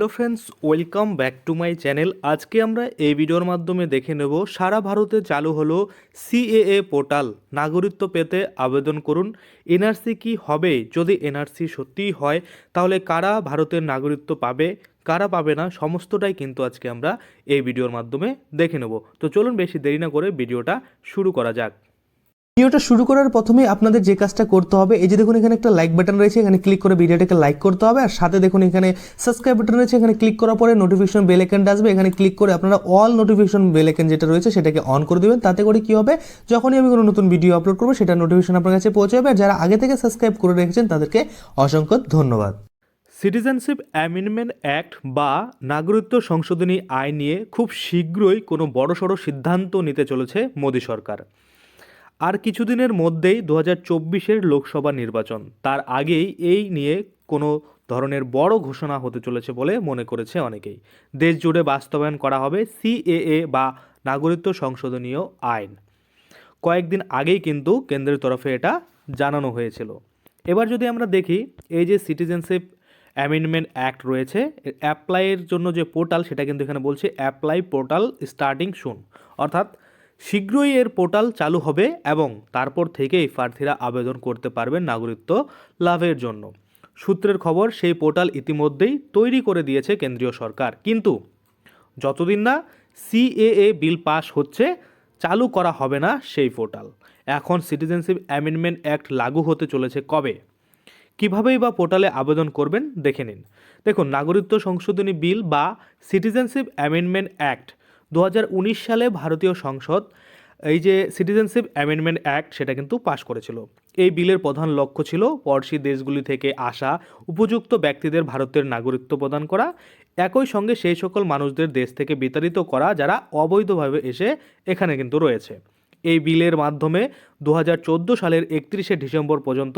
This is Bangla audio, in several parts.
Hello friends, welcome back to my channel. আজকে আমরা এই ভিডিওর মাধ্যমে দেখে নেব, সারা ভারতে চালু হলো সিএএ পোর্টাল। নাগরিকত্ব পেতে আবেদন করুন। এনআরসি কি হবে? যদি এনআরসি সত্যিই হয়, তাহলে কারা ভারতের নাগরিকত্ব পাবে? কারা পাবে না? সমস্তটাই কিন্তু আজকে আমরা এই ভিডিওর মাধ্যমে দেখে নেব। তো চলুন বেশি দেরি না করে ভিডিওটা শুরু করা যাক। ভিডিওটা শুরু করার প্রথমে আপনাদের যে কাজটা করতে হবে, এই যে দেখুন এখানে একটা লাইক বাটন রয়েছে, এখানে ক্লিক করে ভিডিওটাকে লাইক করতে হবে, আর সাথে দেখুন এখানে সাবস্ক্রাইব বাটন রয়েছে, এখানে ক্লিক করার পরে নোটিফিকেশন বেল আইকনটা আসবে, এখানে ক্লিক করে আপনারা অল নোটিফিকেশন বেল আইকন যেটা রয়েছে সেটাকে অন করে দেবেন, তাতে করে কি হবে, যখনই আমি কোনো নতুন ভিডিও আপলোড করব, সেটা নোটিফিকেশন আপনার কাছে পৌঁছে যাবে আর যারা আগে থেকে সাবস্ক্রাইব করে রেখেছেন তাদেরকে অসংখ্য ধন্যবাদ। সিটিজেনশিপ অ্যামেন্ডমেন্ট অ্যাক্ট বা নাগরিকত্ব সংশোধনী আইন নিয়ে খুব শীঘ্রই কোনো বড়সড় সিদ্ধান্ত নিতে চলেছে মোদী সরকার। আর কিছুদিনের মধ্যেই দু হাজার চব্বিশের লোকসভা নির্বাচন। তার আগেই এই নিয়ে কোনো ধরনের বড় ঘোষণা হতে চলেছে বলে মনে করেছে অনেকেই। দেশ জুড়ে বাস্তবায়ন করা হবে সিএএ বা নাগরিকত্ব সংশোধনীয় আইন। কয়েকদিন আগেই কিন্তু কেন্দ্রের তরফে এটা জানানো হয়েছিল। এবার যদি আমরা দেখি, এই যে সিটিজেনশিপ অ্যামেন্ডমেন্ট অ্যাক্ট রয়েছে অ্যাপ্লাইয়ের জন্য যে পোর্টাল, সেটা কিন্তু এখানে বলছে অ্যাপ্লাই পোর্টাল স্টার্টিং শুন অর্থাৎ শীঘ্রই এর পোর্টাল চালু হবে এবং তারপর থেকেই প্রার্থীরা আবেদন করতে পারবেন নাগরিকত্ব লাভের জন্য। সূত্রের খবর, সেই পোর্টাল ইতিমধ্যেই তৈরি করে দিয়েছে কেন্দ্রীয় সরকার। কিন্তু যতদিন না সিএএ বিল পাস হচ্ছে, চালু করা হবে না সেই পোর্টাল। এখন সিটিজেনশিপ অ্যামেন্ডমেন্ট অ্যাক্ট লাগু হতে চলেছে কবে? কীভাবেই বা পোর্টালে আবেদন করবেন, দেখে নিন। দেখুন, নাগরিকত্ব সংশোধনী বিল বা সিটিজেনশিপ অ্যামেন্ডমেন্ট অ্যাক্ট দু হাজার উনিশ সালে ভারতীয় সংসদ এই যে সিটিজেনশিপ অ্যামেন্ডমেন্ট অ্যাক্ট সেটা কিন্তু পাশ করেছিল। এই বিলের প্রধান লক্ষ্য ছিল পড়শি দেশগুলি থেকে আসা উপযুক্ত ব্যক্তিদের ভারতের নাগরিকত্ব প্রদান করা, একই সঙ্গে সেই সকল মানুষদের দেশ থেকে বিতাড়িত করা যারা অবৈধভাবে এসে এখানে কিন্তু রয়েছে। এই বিলের মাধ্যমে দু হাজার চোদ্দ সালের একত্রিশে ডিসেম্বর পর্যন্ত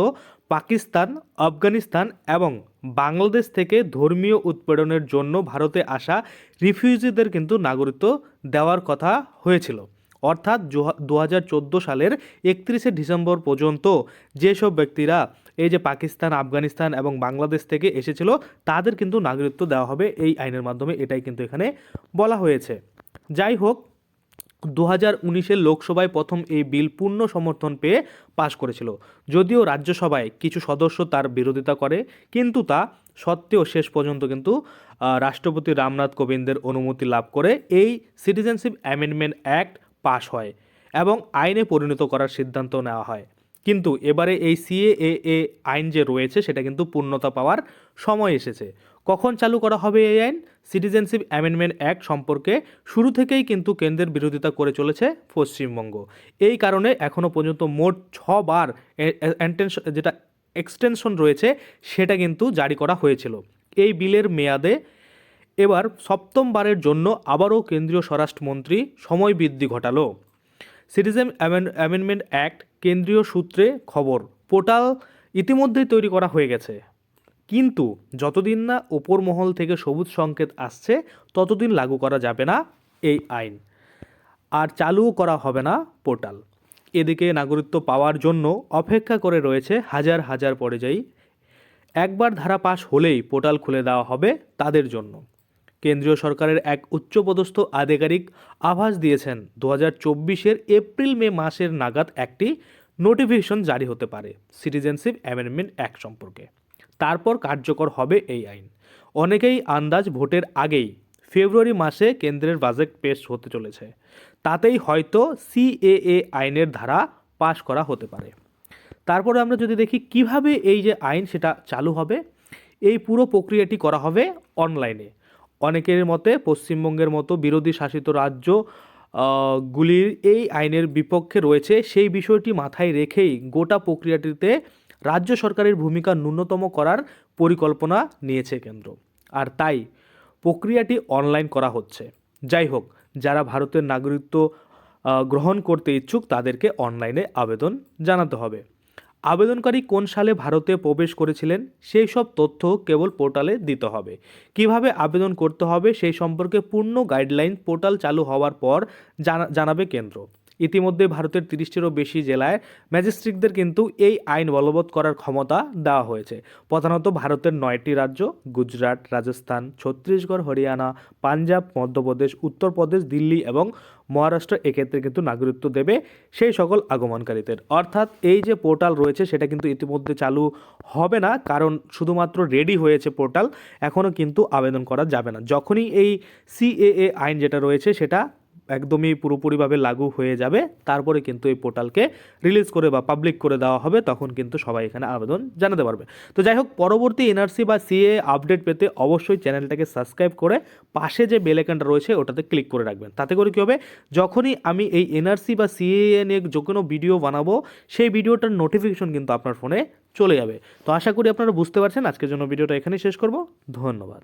পাকিস্তান, আফগানিস্তান এবং বাংলাদেশ থেকে ধর্মীয় উৎপীড়নের জন্য ভারতে আসা রিফিউজিদের কিন্তু নাগরিকত্ব দেওয়ার কথা হয়েছিল। অর্থাৎ দু হাজার চোদ্দ সালের একত্রিশে ডিসেম্বর পর্যন্ত যেসব ব্যক্তিরা এই যে পাকিস্তান, আফগানিস্তান এবং বাংলাদেশ থেকে এসেছিল, তাদের কিন্তু নাগরিকত্ব দেওয়া হবে এই আইনের মাধ্যমে, এটাই কিন্তু এখানে বলা হয়েছে। যাই হোক দু হাজার উনিশের লোকসভায় প্রথম এই বিল পূর্ণ সমর্থন পেয়ে পাশ করেছিল। যদিও রাজ্যসভায় কিছু সদস্য তার বিরোধিতা করে, কিন্তু তা সত্ত্বেও শেষ পর্যন্ত কিন্তু রাষ্ট্রপতি রামনাথ কোবিন্দের অনুমতি লাভ করে এই সিটিজেনশিপ অ্যামেন্ডমেন্ট অ্যাক্ট পাশ হয় এবং আইনে পরিণত করার সিদ্ধান্ত নেওয়া হয়। কিন্তু এবারে এই সিএএ আইন যে রয়েছে, সেটা কিন্তু পূর্ণতা পাওয়ার সময় এসেছে। কখন চালু করা হবে এই আইন? সিটিজেনশিপ অ্যামেন্ডমেন্ট অ্যাক্ট সম্পর্কে শুরু থেকেই কিন্তু কেন্দ্রের বিরোধিতা করে চলেছে পশ্চিমবঙ্গ। এই কারণে এখনও পর্যন্ত মোট ছবার যেটা এক্সটেনশন রয়েছে, সেটা কিন্তু জারি করা হয়েছিল। এই বিলের মেয়াদে এবার সপ্তমবারের জন্য আবারও কেন্দ্রীয় স্বরাষ্ট্রমন্ত্রী সময় বৃদ্ধি ঘটালো। সিটিজেন অ্যামেন্ডমেন্ট অ্যাক্ট কেন্দ্রীয় সূত্রে খবর। পোর্টাল ইতিমধ্যেই তৈরি করা হয়ে গেছে। কিন্তু যতদিন না ওপর মহল থেকে সবুজ সংকেত আসছে, ততদিন লাগু করা যাবে না এই আইন। আর চালুও করা হবে না পোর্টাল। এদিকে নাগরিকত্ব পাওয়ার জন্য অপেক্ষা করে রয়েছে হাজার হাজার পরিযায়ী। একবার ধারা পাশ হলেই পোর্টাল খুলে দেওয়া হবে তাদের জন্য। কেন্দ্রীয় সরকারের এক উচ্চপদস্থ আধিকারিক আভাস দিয়েছেন দু হাজার চব্বিশের এপ্রিল মে মাসের নাগাদ একটি নোটিফিকেশন জারি হতে পারে, সিটিজেনশিপ অ্যামেন্ডমেন্ট অ্যাক্ট সম্পর্কে। তারপর কার্যকর হবে এই আইন। অনেকেই আন্দাজ ভোটের আগেই ফেব্রুয়ারি মাসে কেন্দ্রের বাজেট পেশ হতে চলেছে। তাতেই হয়তো সিএএ আইনের ধারা পাশ করা হতে পারে। তারপরে আমরা যদি দেখি কীভাবে এই যে আইন সেটা চালু হবে, এই পুরো প্রক্রিয়াটি করা হবে অনলাইনে। অনেকের মতে পশ্চিমবঙ্গের মতো বিরোধী শাসিত রাজ্য গুলির এই আইনের বিপক্ষে রয়েছে, সেই বিষয়টি মাথায় রেখেই গোটা প্রক্রিয়াটিতে রাজ্য সরকারের ভূমিকা ন্যূনতম করার পরিকল্পনা নিয়েছে কেন্দ্র। আর তাই প্রক্রিয়াটি অনলাইন করা হচ্ছে। যাই হোক, যারা ভারতের নাগরিকত্ব গ্রহণ করতে ইচ্ছুক তাদেরকে অনলাইনে আবেদন জানাতে হবে। আবেদনকারী কোন সালে ভারতে প্রবেশ করেছিলেন, সেই সব তথ্য কেবল পোর্টালে দিতে হবে। কীভাবে আবেদন করতে হবে, সেই সম্পর্কে পূর্ণ গাইডলাইন পোর্টাল চালু হওয়ার পর জানাবে কেন্দ্র। ইতিমধ্যে ভারতের তিরিশটিরও বেশি জেলায় ম্যাজিস্ট্রেটদের কিন্তু এই আইন বলবৎ করার ক্ষমতা দেওয়া হয়েছে। প্রধানত ভারতের নয়টি রাজ্য, গুজরাট, রাজস্থান, ছত্তিশগড়, হরিয়ানা, পাঞ্জাব, মধ্যপ্রদেশ, উত্তরপ্রদেশ, দিল্লি এবং মহারাষ্ট্র এক্ষেত্রে কিন্তু নাগরিকত্ব দেবে সেই সকল আগমনকারীদের। অর্থাৎ এই যে পোর্টাল রয়েছে সেটা কিন্তু ইতিমধ্যে চালু হবে না, কারণ শুধুমাত্র রেডি হয়েছে পোর্টাল এখনও কিন্তু আবেদন করা যাবে না। যখনই এই সিএএ আইন যেটা রয়েছে সেটা একদমই পুরোপুরিভাবে লাগু হয়ে যাবে। তারপরে কিন্তু এই পোর্টালকে রিলিজ করে বা পাবলিক করে দেওয়া হবে, তখন কিন্তু সবাই এখানে আবেদন জানাতে পারবে। তো যাই হোক, পরবর্তী এনআরসি বা সিএ আপডেট পেতে অবশ্যই চ্যানেলটাকে সাবস্ক্রাইব করে পাশে যে বেল রয়েছে, ওটাতে ক্লিক করে রাখবেন। তাতে করে কী হবে? যখনই আমি এই এনআরসি বা সিএ নিয়ে যে কোনো ভিডিও বানাবো, সেই ভিডিওটার নোটিফিকেশন কিন্তু আপনার ফোনে চলে যাবে। তো আশা করি আপনারা বুঝতে পারছেন। আজকের জন্য ভিডিওটা এখানেই শেষ করব। ধন্যবাদ।